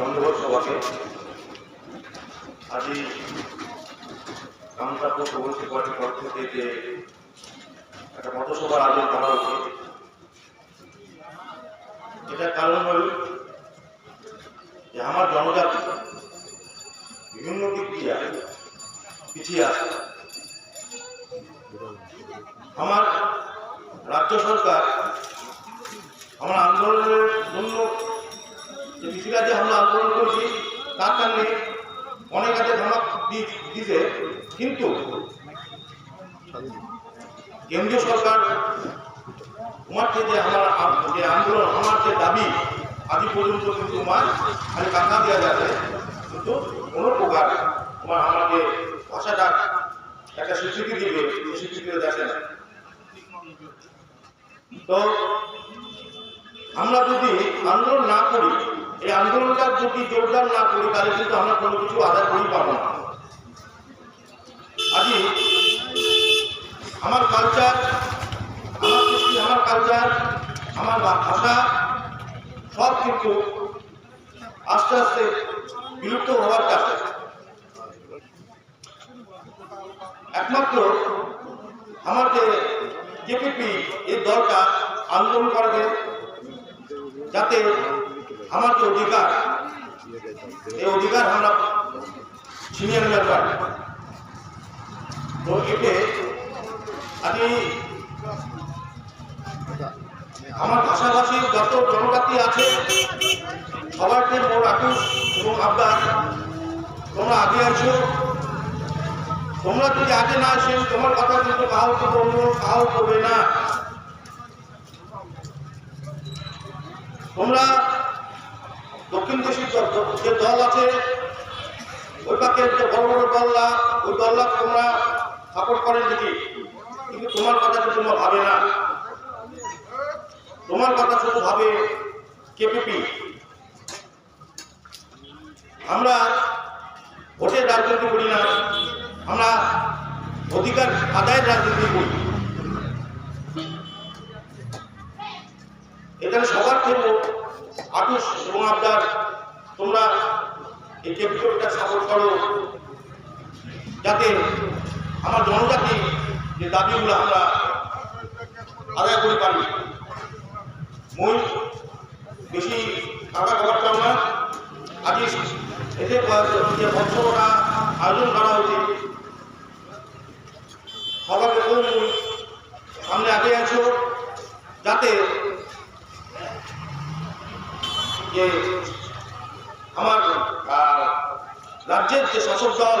ধন্যবাদ সবাকে আজ কামতাপুর প্রগতি পার্টির পক্ষ থেকে একটা মতসভার আয়োজন করা হয়েছে এটার কারণ হল যে আমার জনজাতি বিভিন্ন দিক দিয়ে পিছিয়ে আছে। আমার রাজ্য সরকার আমার আন্দোলনের জন্য যে কৃষিকাজে আমরা আন্দোলন করছি তার কারণে অনেক কাজে ধমক দিছে কিন্তু কেন্দ্রীয় সরকার আমার যে আমার যে আন্দোলন, আমার যে দাবি, আজ পর্যন্ত কিন্তু আমার খালি কাঁথা দেওয়া যাচ্ছে কিন্তু কোনো প্রকার তোমার আমার যে ভাষাটা একটা স্বীকৃতি দিবে স্বীকৃতি দেখে না। তো আমরা যদি আন্দোলন না করি এই আন্দোলনটা যদি জোরদার না করি তাহলে কিন্তু আমরা কোনো কিছু আদায় করি পাবো না। আজ আমার কালচার আমার কৃষ্টি আমার কালচার আমার ভাষা, সব কিন্তু আস্তে আস্তে বিলুপ্ত হওয়ার কাছে। একমাত্র আমার যে জেপিপি এই দলটা আন্দোলন করবে যাতে আমার যে অধিকার, এই অধিকার আমরা ছিনিয়ে নেওয়ার পারি। তো এতে আমি আমার ভাষাভাষীর যত জনজাতি আছে সবাইকে মোর আকুশ এবং আবদার, তোমরা আগে আসো তোমরা যদি আগে না আসেন তোমার কথা কিন্তু কাউকে বলব কাউ করবে না। তোমরা দক্ষিণ দেশের যে দল আছে, ওই পাকে যে বড় বড় দল্লা ওই দল্লা তোমরা সাপোর্ট করেন দেখি কিন্তু তোমার কথা কিন্তু ভাবে না। তোমার কথা শুধু ভাবে কেপিপি আমরা ভোটের রাজনীতি করি না, আমরা অধিকার আদায়ের রাজনীতি করি। আপনার তোমরা এই ক্যাপিটালটা সাপোর্ট করো। যাতে আমার জনজাতি যে দাবিগুলো আমরা আদায় করে পারি। মই বেশি টাকা খাবার চাও না। আজ এতে যে বছরটা আয়োজন করা হয়েছে দেখুন সামনে আগে আছো, যাতে যে আমার রাজ্যের যে শাসক দল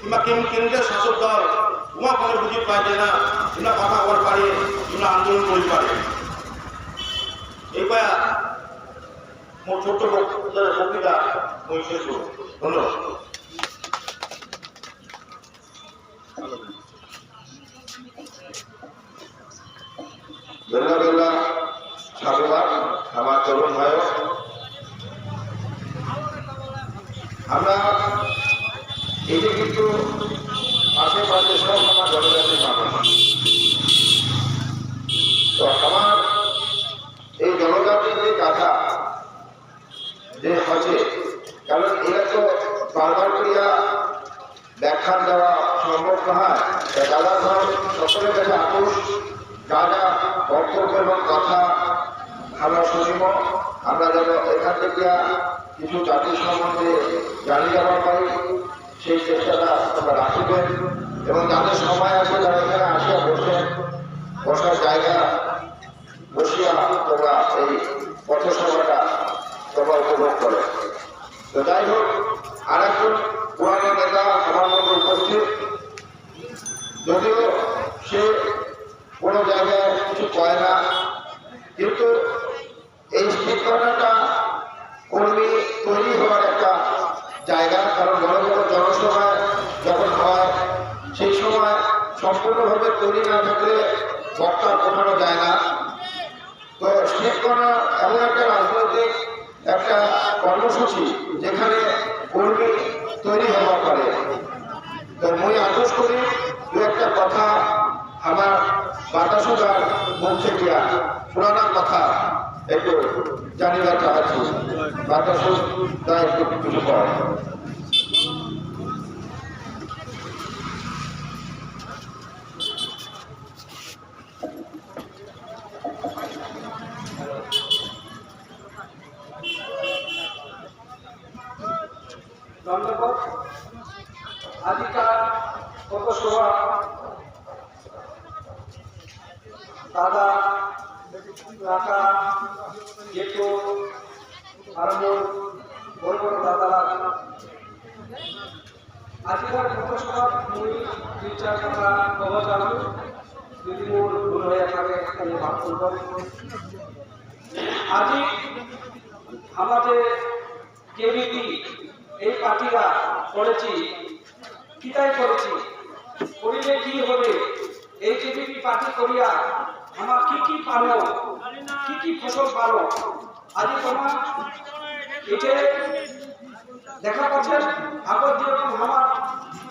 কিংবা কেন- কেন্দ্রের শাসক দল, উমা কোনো বুঝি পায় যে না তোমরা কথা বল পারে তোমরা আন্দোলন করি পারে। এই পায়া মোর ছোট্ট বক্তৃতা মই শেষ ধন্যবাদ। ধন্যবাদ সাধুবাদ, আমার তরুণ ভাই আমরা যে কিন্তু আশেপাশে সব আমার জনজাতি মানুষ। তো আমার এই জনজাতির যে কথা যে আছে কারণ এরা তো বারবার করিয়া ব্যাখ্যা দেওয়া সম্ভব নয়। দাদা ধর সকলের কাছে আপোষ যা যা বক্তব্য এবং কথা আমরা শুনিব, আমরা যেন এখান থেকে কিছু জাতির সম্বন্ধে জানিয়ে যাবার পারি। সেই চেষ্টাটা আপনারা রাখবেন এবং যাদের সময় আছে তারা এখানে আসিয়া বসেন বসার জায়গা বসিয়া তোমরা এই পথসভাটা তোমরা উপভোগ করে। তো যাই হোক আর একজন পুরানো নেতা আমার মধ্যে উপস্থিত। যদিও সে কোনো জায়গায় কিছু কয় না, কিন্তু এই শিক্ষাটা কর্মী তৈরি হওয়ার একটা জায়গা, কারণ বড় জনসভায় যখন হয়, সেই সময় সম্পূর্ণভাবে তৈরি না থাকলে বক্তা পাঠানো যায় না। তো শীত করা এমন একটা রাজনৈতিক একটা কর্মসূচি যেখানে কর্মী তৈরি হওয়া পারে তো মই আদেশ করি, দু একটা কথা আমার বাতাসুদার মুখ থেকে পুরানা কথা একটু জানিবার চাচ্ছি বাতাস তা একটু কিছু কর ধন্যবাদ। আজিকার পথসভা দাদা, কাকা, জেঠু আরম্ভ বড় বড় দাদারা। আজিকার পথসভা মুই দুই হয়ে থাকে আমি মাফ করব আজি আমাদের কেবিপি এই করেছি কিতাই করেছি? করিলে কি হবে? এই কেবিপি পার্টি করিয়া আমার কি কি পালো কি কি ফসল পালো আজি তোমার এটে দেখা পাচ্ছেন আগর যেরকম আমার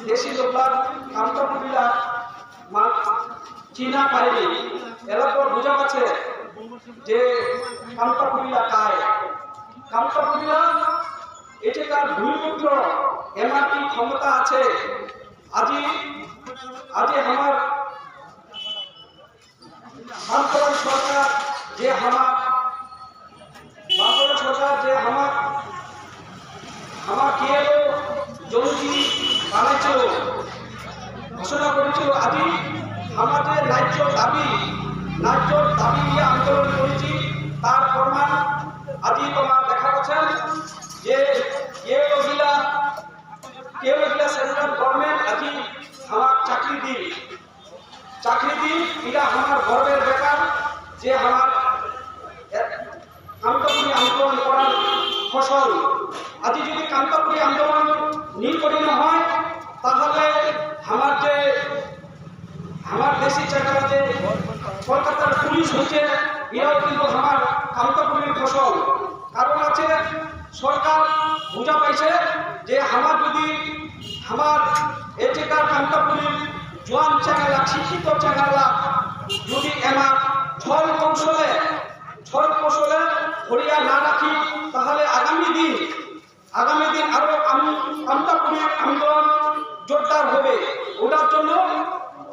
দেশি লোকলার কান্তপুরিলা মা চিনা পারেনি। এরপর বোঝা পাচ্ছে যে কান্তপুরিলা কায়। কান্তপুরিলা এটি তার ভূমিপুত্র কি ক্ষমতা আছে। আজি আজি আমার ফসল। আজি যদি কান্তপুরি আন্দোলন নির্কঠিন হয়, তাহলে আমার যে আমার দেশি জায়গাটা যে কলকাতার পুলিশ হচ্ছে এরাও কিন্তু আমার কান্তপুরির ফসল। কারণ আছে সরকার বোঝা পাইছে যে আমার যদি আমার এটিকার কান্তপুরির জোয়ান চ্যানেলা শিক্ষিত চ্যানেলা যদি আমার ছল কৌশলে ছল কৌশলে হরিয়া না রাখি, তাহলে আগামী দিন আগামী দিন আরও কান্তপুরির আন্দোলন জোরদার হবে। ওটার জন্য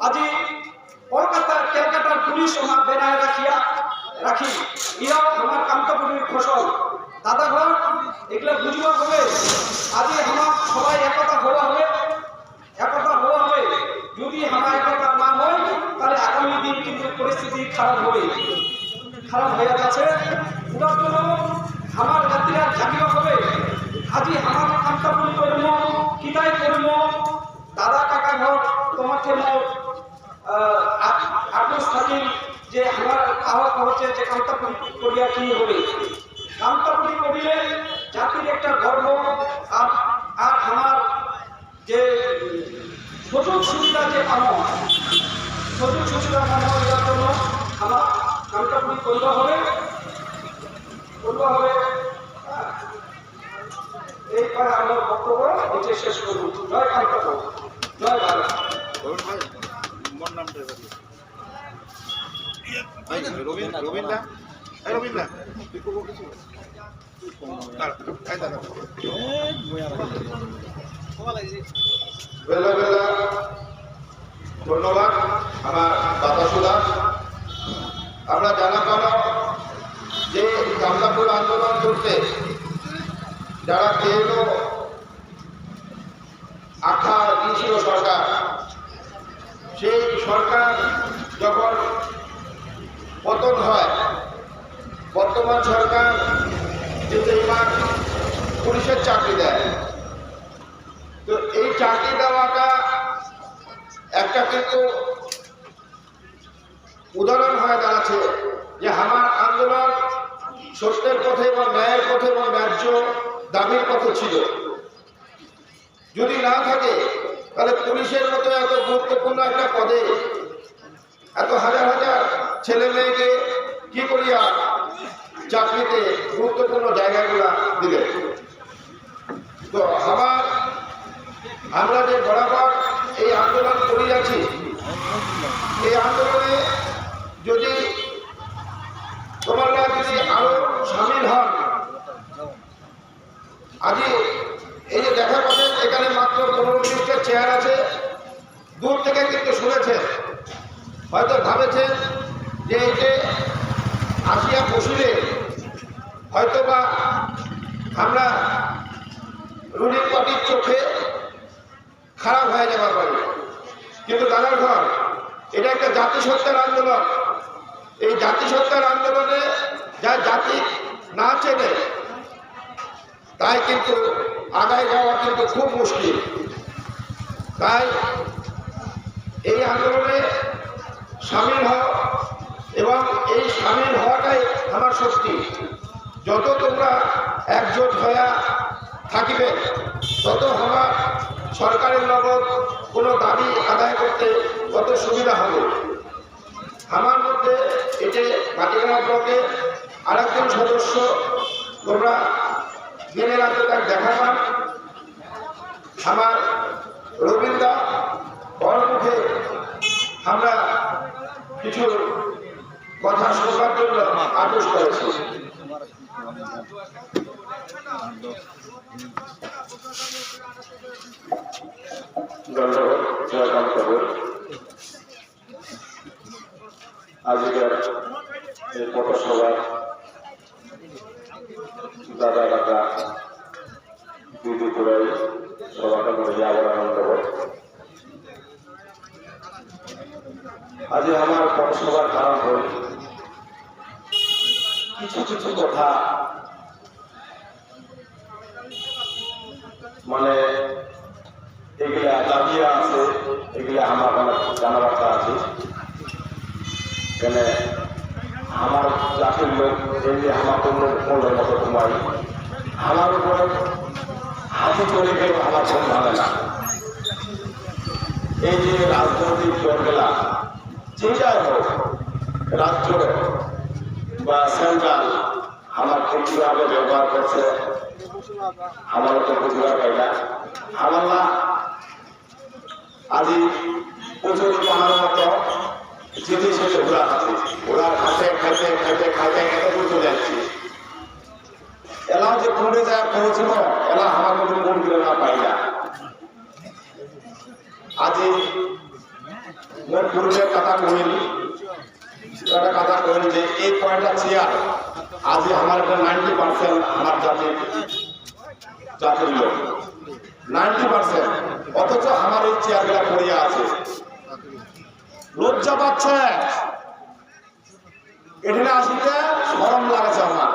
আজি কলকাতার ক্যালকাটার পুলিশ আমার বেনায় রাখিয়া রাখি। ইরাও আমার কান্তপুরের ফসল। দাদা ঘর এগুলো বুঝবা হবে। আজি আমার সবাই একতা হওয়া হবে। একতা হওয়া হবে। যদি আমার একতা না হয়, তাহলে আগামী দিন কিন্তু পরিস্থিতি খারাপ হবে। খারাপ হয়ে জন্য আমার জাতিরা জাগিবা হবে। আজি আমার কান্তাপুরি করিম কিতাই করিম দাদা কাকা ঘর তোমাকে মোর আত্মস থাকি যে আমার আহ্বান হচ্ছে, যে কান্তাপুরি করিয়া কি হবে? কান্তাপুরি করিলে জাতির একটা গর্ব, আর আর আমার যে সুযোগ সুবিধা যে পাবো, সুযোগ সুবিধা পাবো এটার জন্য আমার কান্তাপুরি করতে হবে। হ্যাঁ। এইবার আমার বক্তব্য এটি শেষ করব। জয় কান্তাপুর জয় ভারত রবীন রবীন দা? এই রবীন দা। তুই কবো কিছু দাঁড়া, এই দাঁড়া। বেলা বেলা। ধন্যবাদ আমার দাদা সুদা। আমরা জানা পাবো যে কামলাপুর আন্দোলন করতে যারা কেউ আখা দিয়েছিল সরকার, সেই সরকার যখন পতন হয়, বর্তমান সরকার যেতে এবার পুলিশের চাকরি দেয়। তো এই চাকরি দেওয়াটা একটা কিন্তু উদাহরণ হয়ে দাঁড়াচ্ছে যে আমার আন্দোলন সত্যের পথে এবং ন্যায়ের পথে এবং ন্যায্য দাবির পথে ছিল। যদি না থাকে, তাহলে পুলিশের মতো এত গুরুত্বপূর্ণ একটা পদে এত হাজার হাজার ছেলে মেয়েকে কি করিয়া চাকরিতে গুরুত্বপূর্ণ জায়গাগুলা দিলে তো আমার আমরা যে বরাবর এই আন্দোলন করিয়াছি, এই আন্দোলনে যদি আজকে এই যে দেখা পাচ্ছেন এখানে মাত্র পনেরো মিনিটের চেয়ার আছে। দূর থেকে কিন্তু শুনেছেন হয়তো ভাবেছেন যে এতে আসিয়া বসিলে হয়তো বা আমরা রুলিং পার্টির চোখে খারাপ হয়ে যাবার পারি। কিন্তু দাদার ঘর, এটা একটা জাতিসত্তার আন্দোলন। এই জাতিসত্তার আন্দোলনে যা জাতি না চেনে তাই কিন্তু আগায় যাওয়া কিন্তু খুব মুশকিল। তাই এই আন্দোলনে সামিল হও এবং এই সামিল হওয়াটাই আমার শক্তি। যত তোমরা একজোট হইয়া থাকিবে, তত আমার সরকারের নগদ কোনো দাবি আদায় করতে তত সুবিধা হবে। আমার মধ্যে এতে মাটিগাড়া ব্লকে আরেকজন সদস্য তোমরা দিনে রাতে তার দেখা পান, আমার রবীন্দ্র ওর মুখে আমরা কিছু কথা শোনার জন্য আদেশ করেছি। আজকের এই পথসভার দাদা দাদা দিদি পুরাই সভাটা মধ্যে আবার আনন্দ। আজ আমার পথসভার কারণ হল কিছু কিছু কথা মানে এগুলা দাবিয়া আছে, এগুলা আমার অনেক জানাবার্তা আছে কেন আমার জাতির লোক এমনি আমার কোনো মনের মতো ঘুমাই আমার উপরে হাতে চলে গেল আমার ভাঙে না। এই যে রাজনৈতিক দলগুলা যে যাই হোক, রাজ্য বা সেন্ট্রাল আমার কীভাবে ব্যবহার করছে। আমার তো বুঝবার পাই না। আমার না আজি প্রচুর পাহাড় মতো সেতে ঘোরা আছে ওরা খাতে খাইতে খাইতে এত দূর চলে যাচ্ছি এলাও যে কোনে যায় পৌঁছল এলা আমার মতো কোন গেলে না পাই না আজি মোর পূর্বের কথা কহিল একটা কথা কহিল যে এই কয়টা চেয়ার আজি আমার একটা নাইনটি পার্সেন্ট আমার জাতির জাতির লোক নাইনটি পার্সেন্ট অথচ আমার এই চেয়ারগুলা পড়িয়া আছে। লজ্জা পাচ্ছে। এখানে আসিতে সরম লাগছে আমার।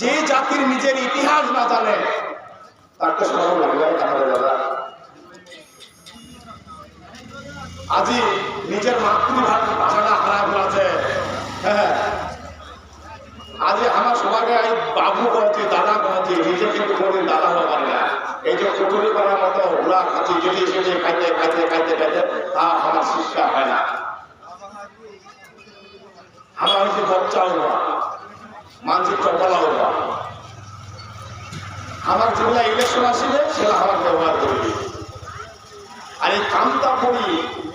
যে জাতির নিজের ইতিহাস না জানে, তার তো সরম লাগবে দাদা আজি নিজের মাতৃভাষাটা হারা করেছে হ্যাঁ। আজ আমার সবাইকে এই বাবু কহছি দাদা কহছি নিজে কিন্তু কোনোদিন দাদা হতে পারে না। এই যে কচুরি করার মতো ওরা খাচ্ছি, যদি খাইতে খাইতে খাইতে খাইতে তা আমার শিক্ষা হয় না আমার হচ্ছে বচ্চা হওয়া মানসিক চপলা হওয়া আমার যেগুলা ইলেকশন আসিবে সেটা আমার ব্যবহার করবে আর এই কান্তাপুরি,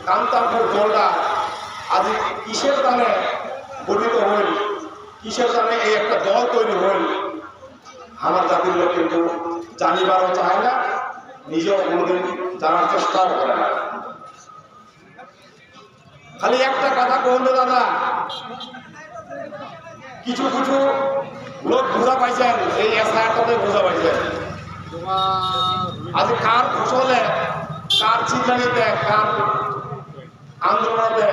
কান্তাপুর দলটা আজ কিসের দানে গঠিত হইল? কিসের দানে এই একটা দল তৈরি হইল? আমার জাতির লোক কিন্তু জানিবারও চায় না, নিজেও কোনোদিন জানার চেষ্টাও করে না। খালি একটা কথা কহল দাদা। কিছু কিছু লোক বোঝা পাইছেন এই এসআইআরটাতে বোঝা পাইছেন আজ কার ফসলে, কার চিন্তা চিন্তানিতে কার আন্দোলনতে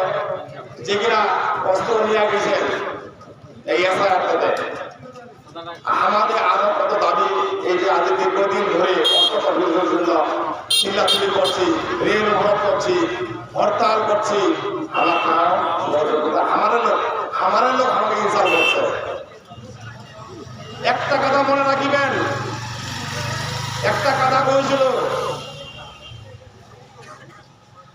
যেগুলা অস্ত্র নিয়ে গেছেন এই এসআইআরটাতে। আমাদের আরও কত দাবি, এই যে আজ দীর্ঘদিন ধরে অস্ত্র করছি, রেল অবরোধ করছি, হরতাল করছি লোক লোক আমাকে একটা কথা মনে রাখিবেন। একটা কথা কয়েছিল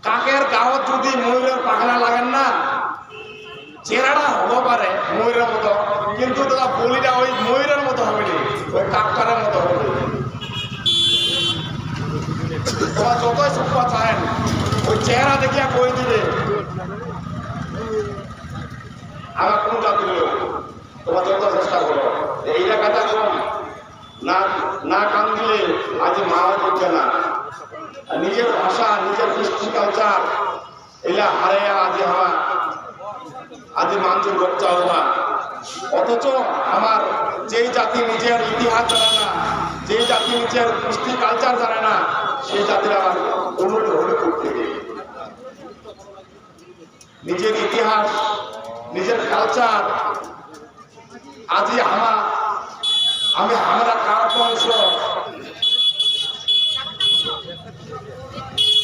কাকের গাঁৱত যদি ময়ূরের পাখনা লাগেন না চেহারাটা হব পারে ময়ূরের মতো কিন্তু দাদা বলিটা ওই ময়ূরের মতো হবে না ওই কাকটারের মতো হবে তোমার যতই সুখা চাহেন ওই চেহারা দেখিয়া কই দিবে আমার কোন জাতির লোক তোমার যত চেষ্টা করো এই জায়গাটা কম না না কান্দ করে আজ মাও করছে না নিজের ভাষা নিজের কৃষ্টি এলা হারে আজ আমার আজ মানুষ করতে হবে না অথচ আমার যেই জাতি নিজের ইতিহাস জানে না, যেই জাতি নিজের কৃষ্টি কালচার জানে না, সেই জাতির আমার উন্নত হলে করতে নিজের ইতিহাস, নিজের কালচার আজই আমার আমি আমরা কার বংশ?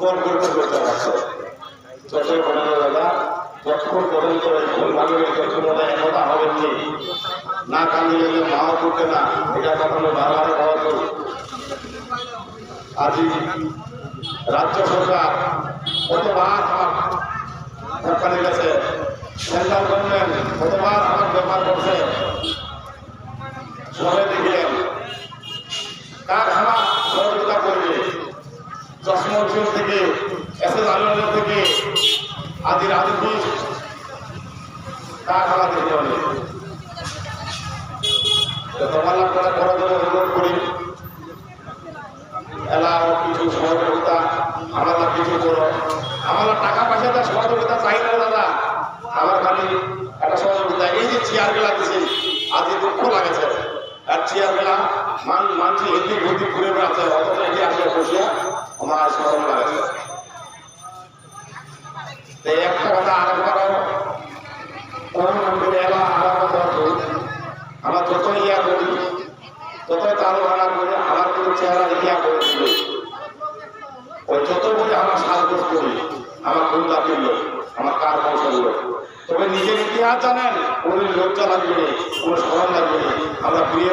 করতে করতে পারছে যতই বলে দাদা, যতক্ষণ পর্যন্ত ভুল কোনো একতা হবেন নি কান্দিলে যে মাও করতে না। এটা কখনো আজ রাজ্য সরকার কতবার আমার কোম্পানি গেছে সেন্ট্রাল গভর্নমেন্ট কতবার আমার ব্যাপার করছে সবাই দেখলেন কার আমার সহযোগিতা করবে চশমা থেকে এস এস আলমের থেকে আদি রাজনীতি কার আমার দেখতে হবে তো তোমার অনুরোধ করি, এলা কিছু সহযোগিতা, আমরা কিছু করো। আমার টাকা পয়সা তার সহযোগিতা চাই না দাদা। আমার খালি একটা সহযোগিতা। এই যে চেয়ারগুলা দিছি আজ এই দুঃখ লাগেছে। আর চেয়ারগুলা মান মানছি, এদিক ওদিক ঘুরে বেড়াচ্ছে, অথচ এটি আসে বসিয়া আমার একটা কথা আর কথা ইয়া করি ভাড়া করে আমার চেহারা দেখিয়া করে ওই যত বলে আমার সাজগোজ করি, আমার জাতির আমার কার বংশের তবে নিজের ইতিহাস জানেন কোনো লজ্জা লাগবে কোনো স্মরণ লাগবে আমরা প্রিয়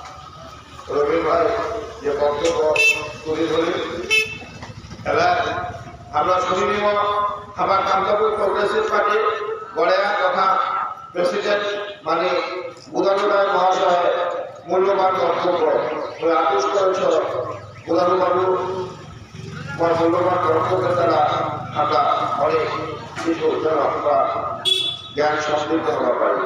রবি ভাই যে বক্তব্য তুলে ধরে, এবার আমরা শুনে নিব। আমার কান্তাপুর প্রগ্রেসিভ পার্টি গড়েয়া তথা প্রেসিডেন্ট মানে বুধানুরায় মহাশয় মূল্যবান বক্তব্য। ওই আদেশ করেছ বুধানুবাবু আমার মূল্যবান বক্তব্যের দ্বারা আমরা অনেক কিছু যেন আমরা জ্ঞান সমৃদ্ধ হওয়া পারি।